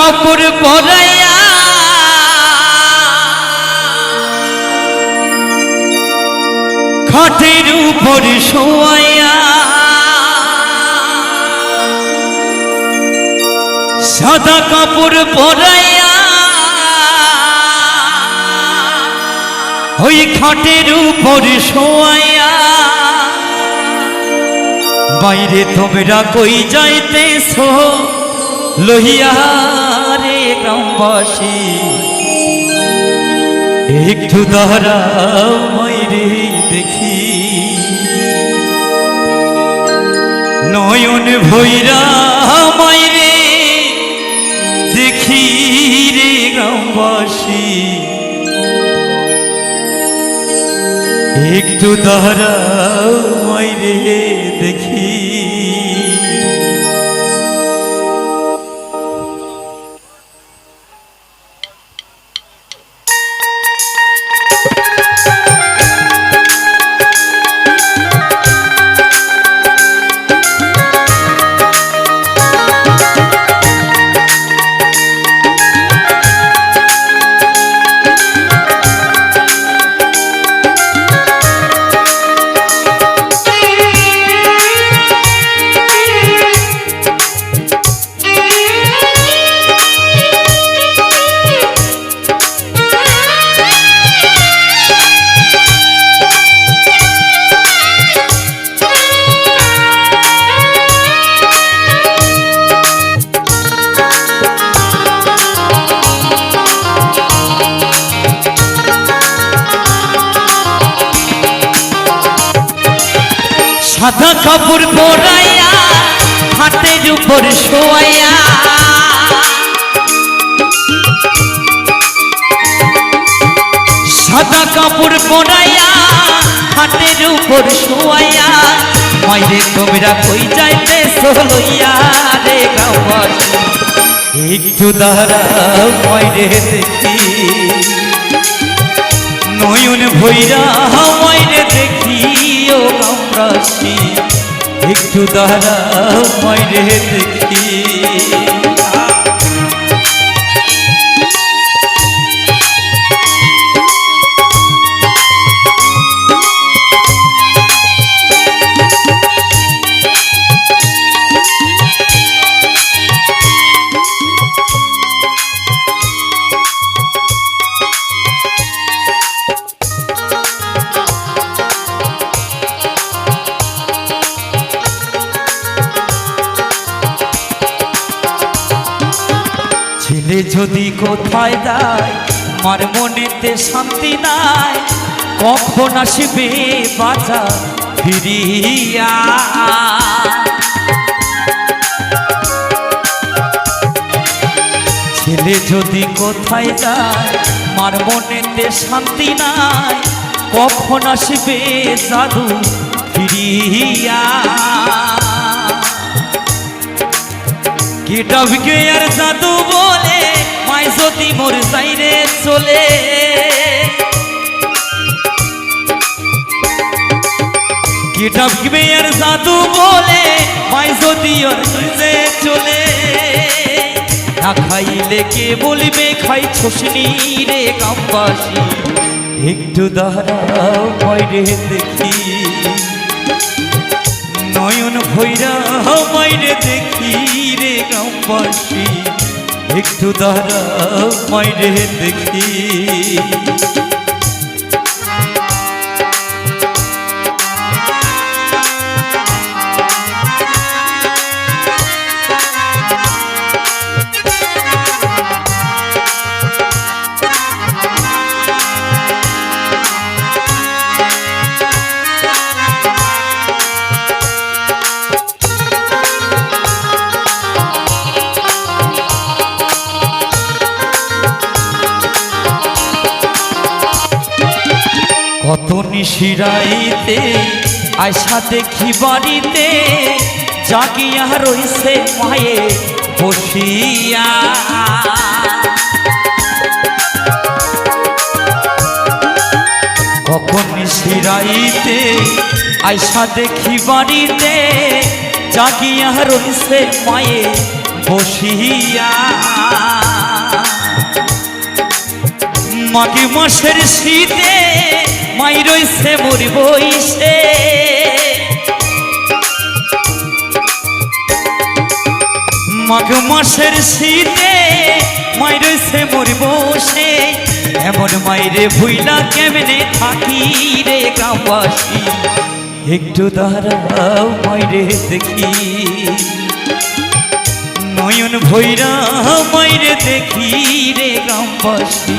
কাপড় পরাইয়া খাটের উপর শোয়াইয়া সাদা কাপড় পরাইয়া ওই খাটের উপর শোয়াইয়া বাইরে তোমরা কই যাইতেছ? লহিয়া রে গ্রামবাসী। একটু দাঁড়াও মাইরে দেখি। নয়ন ভৈরা মাইরে দেখি রে গ্রামবাসী। একটু দাঁড়াও মাইরে দেখি। কাপড় পরাইয়া হাতের উপর শোয়াইয়া। সাদা কাপড় পরাইয়া, হাতের উপর শোয়াইয়া। মাইরে তোমরা কই যাইতে লইয়া রে গাওয়াছি একটু দাঁড়াও মাইরে দেখি। নয়ন ভৈরা মাইরে দেখি। ও গামরাসি একটু দাঁড়াও মাইরে দেখি। যদি কোথায় যায় মার মনেতে শান্তি নাই, কখন আসবে বাঁচা ফিরিয়া? ছেলে যদি কোথায় যায় মার মনেতে শান্তি নাই, কখন আসবে জাদু ফিরিয়া? কিটবকে আর জাদু বলে মাই যদি মোর সাইরে চলে। কিটবকে আর জাদু বলে? মাই যদি ওর চলে। না খাইলে কে বলবে, খাই ছোসনি রে কামবাসী একটু দাঁড়াও, বাইরে দেখি। নয়ন ভৈরা মাইরে দেখি রে গ্রামবাসী। একটু দাঁড়া মাইরে দেখি। কত নিশিরাইতে আয়সা দেখি বাড়িতে, জাগিয়া রইছে মায়ে বসিয়া। কখন নিশিরাইতে আয়সা দেখি বাড়িতে, জাগিয়া রইছে মায়ে বসিয়া। মাঘে মাসের শীতে মাই রইছে মোর বইসে। মাঘ মাসের শীতে মাই রইছে মোর বসে। এমন মাইরে ভুইলা কেমনে থাকি রে গ্রামবাসী? একটু দাঁড়াও মাইরে দেখি। নয়ন ভৈরা মাইরে দেখি রে গ্রামবাসী।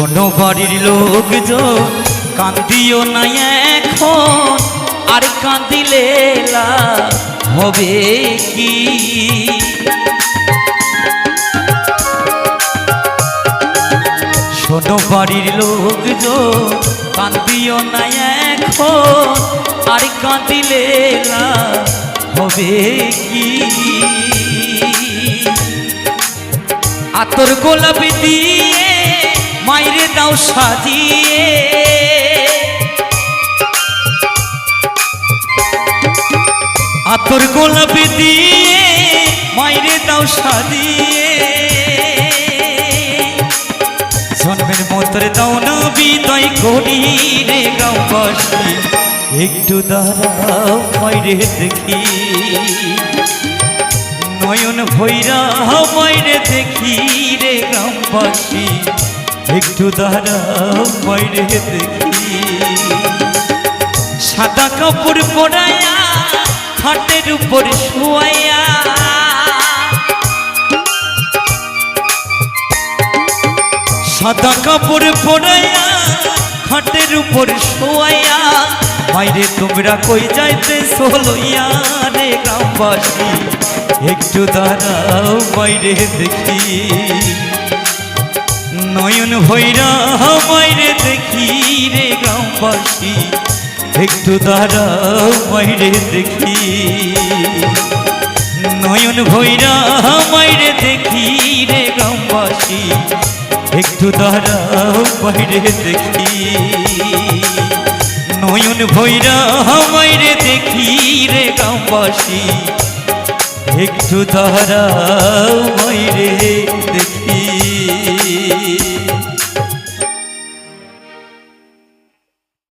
শোনো বাড়ির লোকজন কান্দিও না এখন। আর কান্দিলে হবে কি? শোনো বাড়ির লোকজন কান্দিও না এখন। আর কান্দিলে লাভ হবে কি? আতর গোলাপি দিয়ে মাইরে দাও সাজিয়ে। আতর গোলাপি দিয়ে মাইরে দাও সাজিয়ে। জন্মের মতরে দাও না বিদয় করি রে গাঁওবাসী একটু দাঁড়াও মাইরে দেখি। নয়ন ভৈরা মাইরে দেখি রে গ্রামবাসী একটু দাঁড়াও মাইরে দেখি সাদা কাপড় পরাইয়া, খাটের উপর শুয়াইয়া। সাদা কাপড় পরাইয়া, খাটের উপর শোয়াইয়া, বাইরে তোমরা কই যাইতে সোলইয়া রে গ্রামবাসী? একটু দাঁড়াও, বাইরে দেখি। নয়ন ভৈরা বাইরে দেখি রে গ্রামবাসী। একটু দাঁড়াও বাইরে দেখি। নয়ন ভৈরা বাইরে দেখি রে গ্রামবাসী। একটু দাঁড়াও বাইরে দেখি। নয়ন ভৈরা বাইরে দেখি রে গ্রামবাসী। একটু দাঁড়াও বাইরে দেখি।